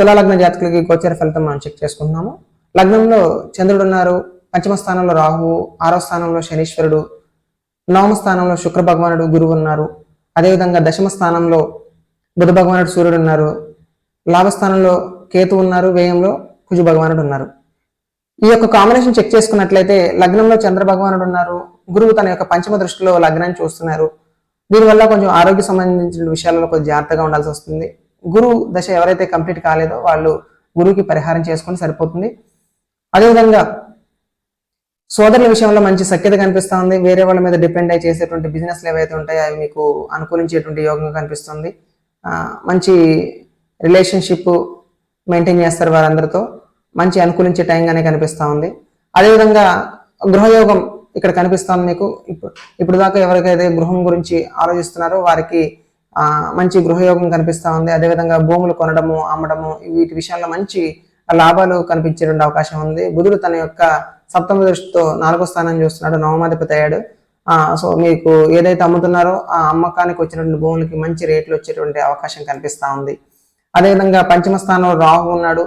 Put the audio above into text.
తులాలగ్న జాతకులకి గోచర ఫలితం మనం చెక్ చేసుకుంటున్నాము. లగ్నంలో చంద్రుడు ఉన్నారు. పంచమ స్థానంలో రాహువు ఆరో స్థానంలో శనీశ్వరుడు నవమ స్థానంలో శుక్ర భగవానుడు గురువు ఉన్నారు. అదేవిధంగా దశమ స్థానంలో బుధ భగవానుడు సూర్యుడు ఉన్నారు. లాభస్థానంలో కేతు ఉన్నారు. వ్యయంలో కుజు భగవానుడు ఉన్నారు. ఈ యొక్క కాంబినేషన్ చెక్ చేసుకున్నట్లయితే లగ్నంలో చంద్ర భగవానుడు ఉన్నారు. గురువు తన యొక్క పంచమ దృష్టిలో లగ్నాన్ని చూస్తున్నారు. దీనివల్ల కొంచెం ఆరోగ్య సంబంధించిన విషయాలలో కొంచెం జాగ్రత్తగా ఉండాల్సి వస్తుంది. గురువు దశ ఎవరైతే కంప్లీట్ కాలేదో వాళ్ళు గురువుకి పరిహారం చేసుకొని సరిపోతుంది. అదేవిధంగా సోదరుల విషయంలో మంచి సఖ్యత కనిపిస్తుంది వేరే వాళ్ళ మీద డిపెండ్ అయి చేసేటువంటి బిజినెస్లు ఏవైతే ఉంటాయో అవి మీకు అనుకూలించేటువంటి యోగంగా కనిపిస్తుంది. మంచి రిలేషన్షిప్ మెయింటైన్ చేస్తారు వారందరితో. మంచి అనుకూలించే టైంగానే కనిపిస్తూ ఉంది. అదేవిధంగా గృహయోగం ఇక్కడ కనిపిస్తుంది మీకు. ఇప్పుడు ఇప్పుడు దాకా ఎవరికైతే గృహం గురించి ఆలోచిస్తున్నారో వారికి మంచి గృహయోగం కనిపిస్తూ ఉంది. అదేవిధంగా భూములు కొనడము అమ్మడము వీటి విషయాల్లో మంచి లాభాలు కనిపించేటువంటి అవకాశం ఉంది. బుధుడు తన యొక్క సప్తమ దృష్టితో నాలుగో స్థానం చూస్తున్నాడు. నవమాధిపతి అయ్యాడు. సో మీకు ఏదైతే అమ్ముతున్నారో ఆ అమ్మకానికి వచ్చినటువంటి భూములకి మంచి రేట్లు వచ్చేటువంటి అవకాశం కనిపిస్తూ ఉంది. అదేవిధంగా పంచమ స్థానంలో రాహు ఉన్నాడు.